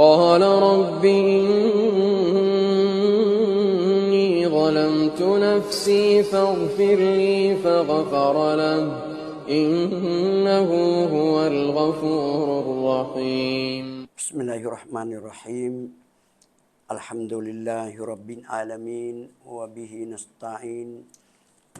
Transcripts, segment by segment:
قال رب إني ظلمت نفسي فاغفر لي فغفر له. إنه هو الغفور الرحيم. بسم الله الرحمن الرحيم. الحمد لله رب العالمين وبه نستعين.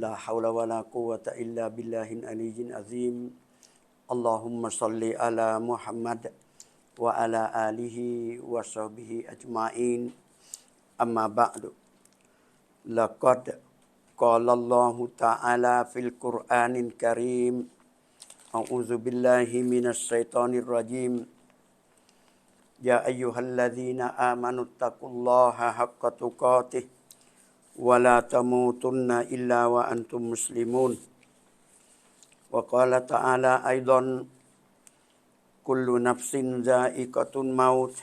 لا حول ولا قوة إلا بالله العلي العظيم. اللهم صل على محمد وعلى آله وصحبه أجمعين. أما بعد لقد قال الله تعالى في القرآن الكريم أعوذ بالله من الشيطان الرجيم. يا أيها الذين آمنوا اتقوا الله حق تقاته ولا تموتن إلا وأنتم مسلمون. وقال تعالى أيضا kullu nafsin za'iqatun maut.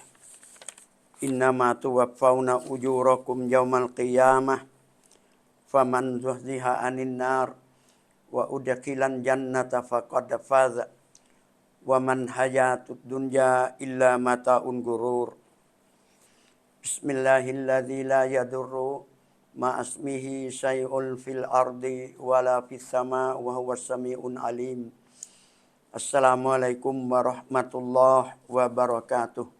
Innama tuwaffawna ujurakum yawmal qiyamah. Faman zuhziha anin nar. Wa udakilan jannata faqad faza wa man hayatud dunya illa mataun gurur Bismillahilladzi la yadurru ma asmihi syai'un fil ardi wala fis sama wa huwas samiun alim. อัสสลามุอะลัยกุมวะราะห์มะตุลลอฮ์วะบะเราะกาตุฮ์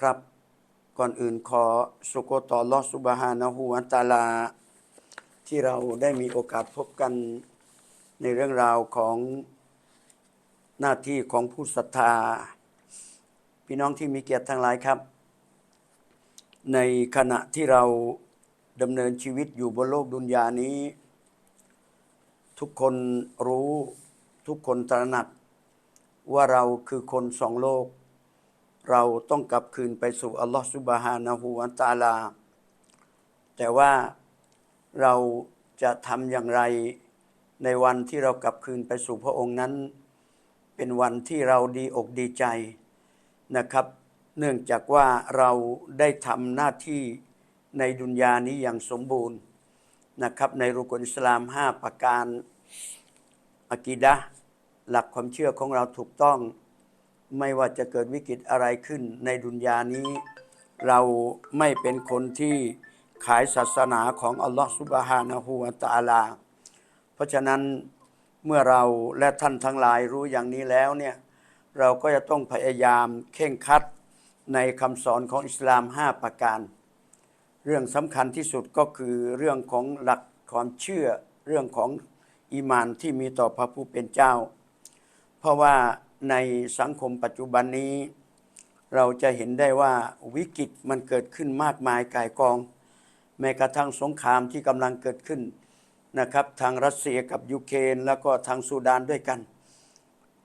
ครับ ก่อนอื่นขอสุกต่อลอสุบฮานะฮูวะตาลา ที่เราได้มีโอกาสพบกันในเรื่องราวของหน้าที่ของผู้ศรัทธา พี่น้องที่มีเกียรติทั้งหลายครับ ในขณะที่เราดำเนินชีวิตอยู่บนโลกดุนยานี้ ทุกคนรู้ ทุกคนตระหนัก ว่าเราคือคนสองโลก เราต้องกลับคืนไปสู่อัลลอฮฺสุบฮานะฮูวะตาลา แต่ว่าเราจะทำอย่างไรในวันที่เรากลับคืนไปสู่พระองค์นั้น เป็นวันที่เราดีอกดีใจนะครับ เนื่องจากว่าเราได้ทำหน้าที่ในดุนยานี้อย่างสมบูรณ์นะครับในรุกลอิสลาม 5 ประการอากีดะ หลักความเชื่อของเราถูกต้อง ไม่ว่าจะเกิดวิกฤตอะไรขึ้นในดุนยานี้ เราไม่เป็นคนที่ขายศาสนาของอัลลอฮฺสุบฮานะฮูวะตาลา เพราะฉะนั้นเมื่อเราและท่านทั้งหลายรู้อย่างนี้แล้วเนี่ยเราก็จะต้องพยายามเข่งคัดในคำสอนของอิสลาม 5 ประการ เรื่องสำคัญที่สุดก็คือเรื่องของหลักความเชื่อเรื่องของอีมานที่มีต่อพระผู้เป็นเจ้า เพราะว่าในสังคมปัจจุบันนี้ เราจะเห็นได้ว่าวิกฤตมันเกิดขึ้นมากมายกายกอง แม้กระทั่งสงครามที่กำลังเกิดขึ้นนะครับทางรัสเซียกับยูเครนแล้วก็ทางซูดานด้วยกัน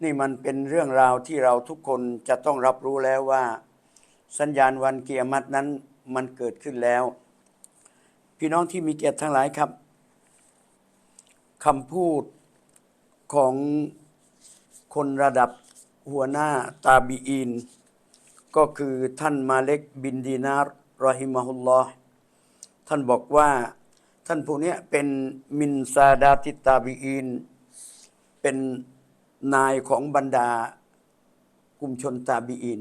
นี่มันเป็นเรื่องราวที่เราทุกคนจะต้องรับรู้แล้วว่า สัญญาณวันเกียรตินั้นมันเกิดขึ้นแล้ว พี่น้องที่มีเกียรติทั้งหลายครับคำพูดของ คนระดับหัวหน้าตาบีอีนก็คือท่านมาเล็กบินดีนารรอฮิมะฮุลลอฮ์ท่านบอกว่าท่านผู้นี้เป็นมินซาดาติตาบีอีนเป็นนายของบรรดากลุ่มชนตาบีอีน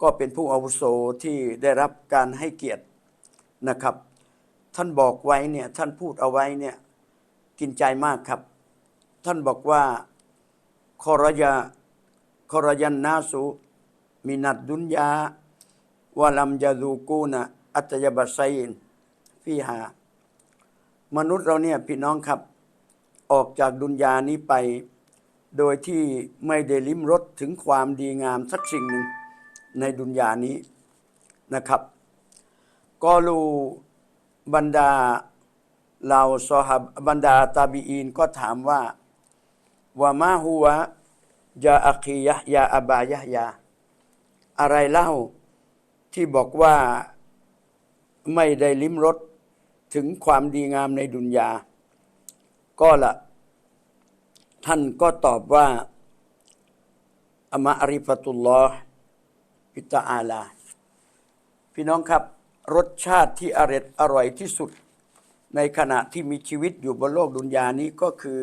ก็เป็นผู้อาวุโสที่ได้รับการให้เกียรตินะครับ ท่านบอกไว้เนี่ยท่านพูดเอาไว้เนี่ยกินใจมากครับ ท่านบอกว่า คอรยาคอรยันนาสุมินัดดุนยาวะลัมยาดูกูนะอัตยบัสไซนฟีหามนุษย์เราเนี่ยพี่น้องครับ ออกจากดุนยานี้ไป โดยที่ไม่ได้ลิ้มรสถึงความดีงามสักสิ่งหนึ่งในดุนยานี้นะครับก็รูบรรดาเราซอฮับบรรดาตาบีอีนก็ถามว่า ว่ามาหัวยาอัคียะยาอบายะยา อะไรเล่าที่บอกว่าไม่ได้ลิ้มรสถึงความดีงามในดุนยา ก็ละท่านก็ตอบว่าอะมาอริฟตุลลอฮ์พิตาอาลา พี่น้องครับ รสชาติที่อร่อยอร่อยที่สุด ในขณะที่มีชีวิตอยู่บนโลกดุนยานี้ก็คือ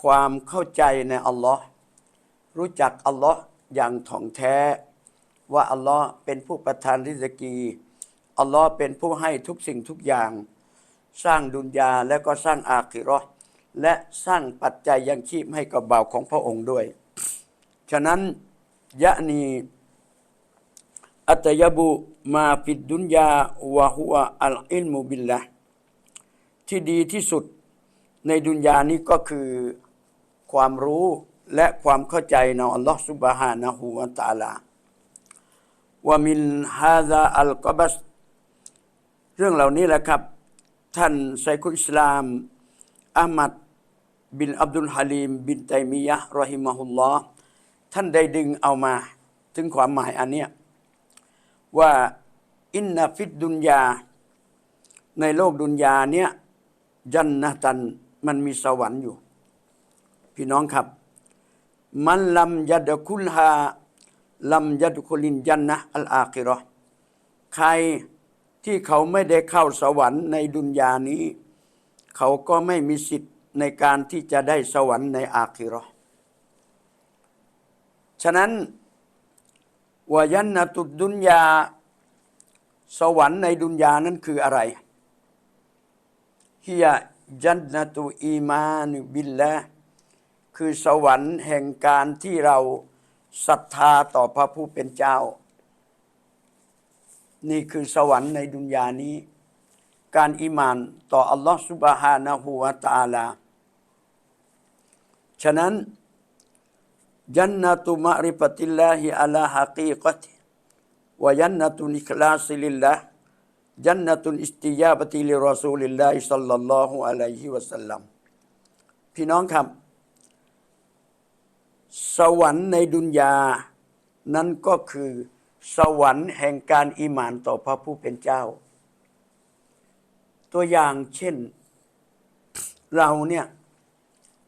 ความเข้าใจในอัลลอฮ์รู้จักอัลลอฮ์อย่างถ่องแท้ ว่าอัลลอฮ์เป็นผู้ประทานริสกีอัลลอฮ์เป็นผู้ให้ทุกสิ่งทุกอย่าง สร้างดุนยาและก็สร้างอาคิราะห์และสร้างปัจจัยยังชีพให้กับบ่าวของพระองค์ด้วย ฉะนั้นยะนีอัตยบุมาฟิดดุนยาวะฮุวอัลอิลมุบิลละที่ดีที่สุดในดุนยานี้ก็คือ ความรู้และความเข้าใจในอัลลอฮฺสุบฮานะฮูวะตาลาว่ามินฮาซาอัลกบัสเรื่องเหล่านี้แหละครับ ท่านไซคุอิสลามอามัดบินอับดุลฮาลีม บินไตมียะรอฮิมะฮุลลอฮ์ท่านได้ดึงเอามา ถึงความหมายอันเนี้ยว่าอินนาฟิดดุนยา ในโลกดุนยาเนี่ยจันนะตันมันมีสวรรค์อยู่ พี่น้องครับ มันลำยัดคุลฮาลำยัดคุลินจันนะอัลอาคิราะใครที่เขาไม่ได้เข้าสวรรค์ในดุนยานี้ เขาก็ไม่มีสิทธิ์ในการที่จะได้สวรรค์ในอาคิราะฉะนั้นวายันนตุดดุนยา สวรรค์ในดุนยานั้นคืออะไรฮิยาจันนตุอีมานบิลละ คือสวรรค์แห่งการที่เราศรัทธาต่อพระผู้เป็นเจ้า นี่คือสวรรค์ในดุนยานี้ การอิมานต่ออัลลอฮฺสุบฮานะฮูวะตะอาลา ฉะนั้นจันนตุมะริปติลลาฮิอัลาฮะกีกติวะจันนตุนิคลาสิลิลลาห์จันนตุอิสติยาบติลิรอซูลิลลาฮิสัลลัลลอฮุอะลัยฮิวะสัลลัมพี่น้องครับ สวรรค์ในดุนยา นั้นก็คือสวรรค์แห่งการอีหมานต่อพระผู้เป็นเจ้า ตัวอย่างเช่น เราเนี่ย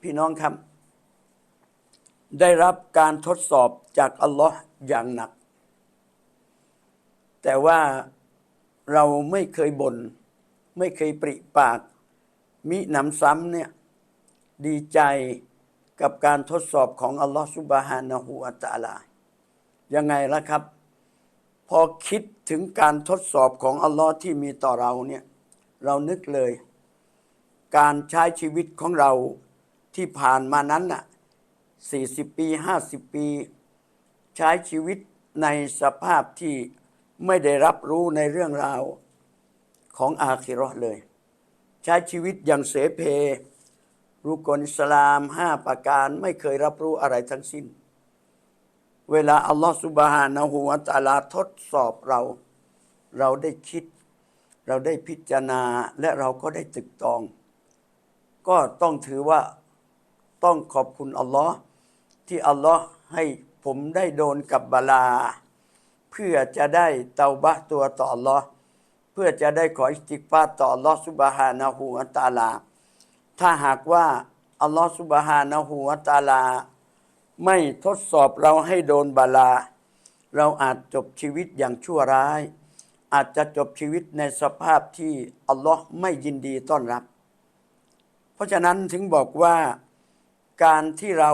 พี่น้องครับ ได้รับการทดสอบจากอัลลอฮ์อย่างหนัก แต่ว่าเราไม่เคยบน่นไม่เคยปริปาก มิหนำซ้ำเนี่ย ดีใจ กับการทดสอบของอัลลอฮ์สุบฮานะฮูวะตะอาลายังไงล่ะครับ พอคิดถึงการทดสอบของอัลลอฮ์ที่มีต่อเราเนี่ยเรานึกเลย การใช้ชีวิตของเราที่ผ่านมานั้นน่ะ40 ปี 50 ปี ใช้ชีวิตในสภาพที่ไม่ได้รับรู้ในเรื่องราวของอาคิราะห์เลย ใช้ชีวิตอย่างเสเพ รุกลอิสลามห้าประการไม่เคยรับรู้อะไรทั้งสิ้น เวลาอัลลอฮฺสุบฮานะฮูวะตาลาทดสอบเรา เราได้คิด เราได้พิจารณาและเราก็ได้ตึกตอง ก็ต้องถือว่าต้องขอบคุณอัลลอฮ์ที่อัลลอฮ์ให้ผมได้โดนกับบาลา เพื่อจะได้เตาบะตัวต่ออัลลอฮ์เพื่อจะได้ขออิสติกฟาต่ออัลลอฮ์สุบฮานะฮูวะตาลา ถ้าหากว่า อัลลอฮ์สุบฮานะฮูวะตาลา ไม่ทดสอบเราให้โดนบาลา เราอาจจบชีวิตอย่างชั่วร้าย อาจจะจบชีวิตในสภาพที่อัลลอฮ์ไม่ยินดีต้อนรับ เพราะฉะนั้นถึงบอกว่าการที่เรา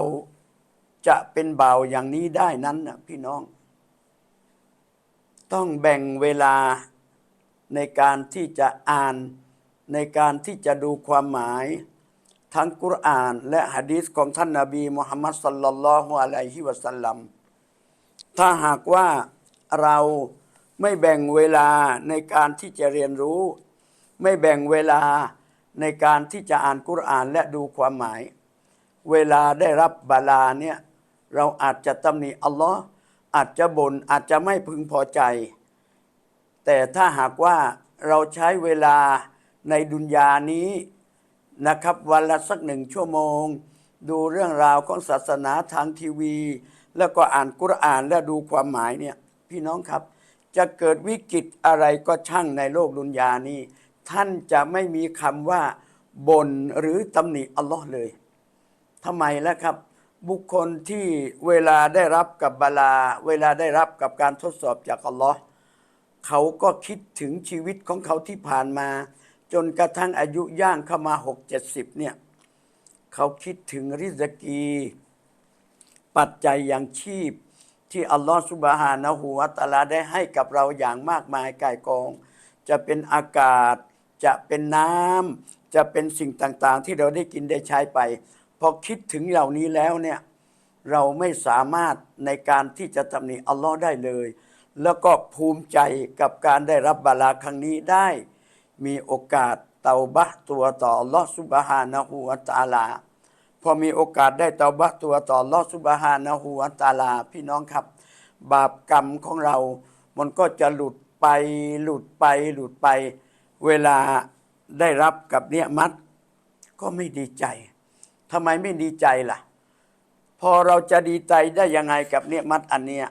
จะเป็นเบาอย่างนี้ได้นั้นนะพี่น้อง ต้องแบ่งเวลาในการที่จะอ่านในการที่จะดูความหมาย ทั้งกุรอานและหะดีษของท่านนาบีมุฮัมมัดสัลลัลลอฮุอะลัยฮิวะสัลลัมถ้าหากว่าเราไม่แบ่งเวลาในการที่จะเรียนรู้ ไม่แบ่งเวลาในการที่จะอ่านกุรอานและดูความหมาย เวลาได้รับบาลาเนี่ยเราอาจจะตำหนิอัลลอฮ์อาจจะบน่นอาจจะไม่พึงพอใจ แต่ถ้าหากว่าเราใช้เวลาในดุนยานี้ นะครับ วันละสักหนึ่งชั่วโมง ดูเรื่องราวของศาสนาทางทีวี แล้วก็อ่านกุรอานและดูความหมายเนี่ยพี่น้องครับ จะเกิดวิกฤตอะไรก็ช่างในโลกดุนยานี้ ท่านจะไม่มีคำว่าบ่นหรือตำหนิอัลลอฮ์เลยทำไมล่ะครับ บุคคลที่เวลาได้รับกับบาลา เวลาได้รับกับการทดสอบจากอัลลอฮ์เขาก็คิดถึงชีวิตของเขาที่ผ่านมา จนกระทั่งอายุย่างเข้ามาหกเจ็ดสิบเนี่ยเขาคิดถึงริสกี ปัจจัยอย่างชีพที่อัลลอฮฺสุบฮานะฮูวะตาลาได้ให้กับเราอย่างมากมายกายกอง จะเป็นอากาศ จะเป็นน้ำจะเป็นสิ่งต่างๆ ที่เราได้กินได้ใช้ไป พอคิดถึงเหล่านี้แล้วเนี่ยเราไม่สามารถในการที่จะตำหนิอัลลอฮ์ได้เลย แล้วก็ภูมิใจกับการได้รับบาลาครั้งนี้ได้ มีโอกาสเตาบะตัวต่อลอสุบฮานะฮูวะตาลา พอมีโอกาสได้เตาบะตัวต่อลอสุบฮานะฮูวะตาลา พี่น้องครับ บาปกรรมของเรา มันก็จะหลุดไปหลุดไปหลุดไป เวลาได้รับกับเนี่ยมัดก็ไม่ดีใจทำไมไม่ดีใจล่ะ พอเราจะดีใจได้ยังไงกับเนี่ยมัดอันเนี้ย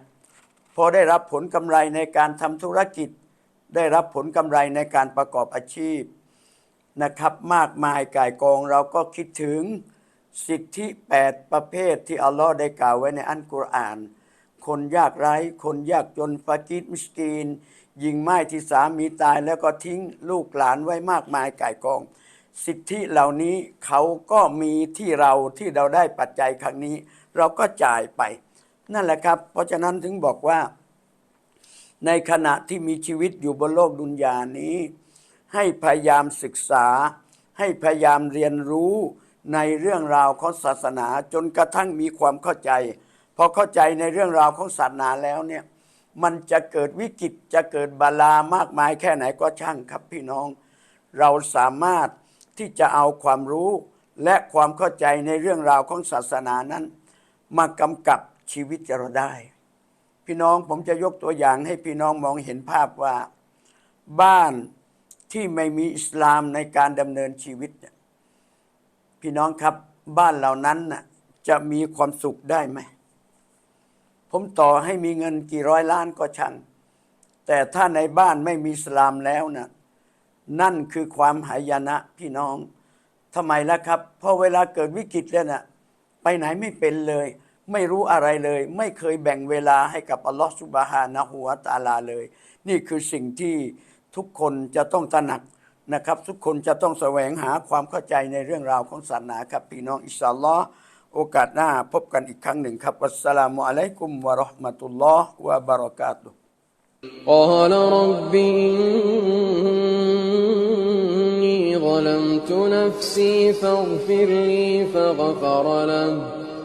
พอได้รับผลกำไรในการทำธุรกิจ ได้รับผลกำไรในการประกอบอาชีพนะครับ มากมายก่ายกองเราก็คิดถึงสิทธิ 8 ประเภทที่อัลลอฮ์ได้กล่าวไว้ในอันกุรอาน คนยากไร้ คนยากจนฟากิดมิสกีนยิงไม้ที่สามีตายแล้วก็ทิ้งลูกหลานไว้มากมายก่ายกอง สิทธิเหล่านี้เขาก็มีที่เราที่เราได้ปัจจัยครั้งนี้ เราก็จ่ายไป นั่นแหละครับ เพราะฉะนั้นถึงบอกว่า ในขณะที่มีชีวิตอยู่บนโลกดุนยานี้ ให้พยายามศึกษา ให้พยายามเรียนรู้ในเรื่องราวของศาสนาจนกระทั่งมีความเข้าใจพอเข้าใจในเรื่องราวของศาสนาแล้วเนี่ยมันจะเกิดวิกฤตจะเกิดบาลามากมายแค่ไหนก็ช่างครับพี่น้อง เราสามารถที่จะเอาความรู้และความเข้าใจในเรื่องราวของศาสนานั้น มากำกับชีวิตเราได้ พี่น้องผมจะยกตัวอย่างให้พี่น้องมองเห็นภาพว่าบ้านที่ไม่มีอิสลามในการดำเนินชีวิต พี่น้องครับบ้านเหล่านั้นน่ะจะมีความสุขได้ไหม ผมต่อให้มีเงินกี่ร้อยล้านก็ช่างแต่ถ้าในบ้านไม่มีอิสลามแล้วนะนั่นคือความหายนะพี่น้องทำไมล่ะครับ เพราะเวลาเกิดวิกฤตแล้วนะไปไหนไม่เป็นเลย ไม่รู้อะไรเลย ไม่เคยแบ่งเวลาให้กับอัลลอฮฺสุบฮานะฮูวะตะอาลาเลย นี่คือสิ่งที่ทุกคนจะต้องตระหนักนะครับ ทุกคนจะต้องแสวงหาความเข้าใจในเรื่องราวของศาสนาครับพี่น้องอิสลลอฮ์โอกาสหน้าพบกันอีกครั้งหนึ่งครับวัสสลามุอะลัยกุมวะเราะห์มะตุลลอฮ์วะบะเราะกาตุฮ์ قال رب إني ظلمت نفسي فاغفر لي فغفر له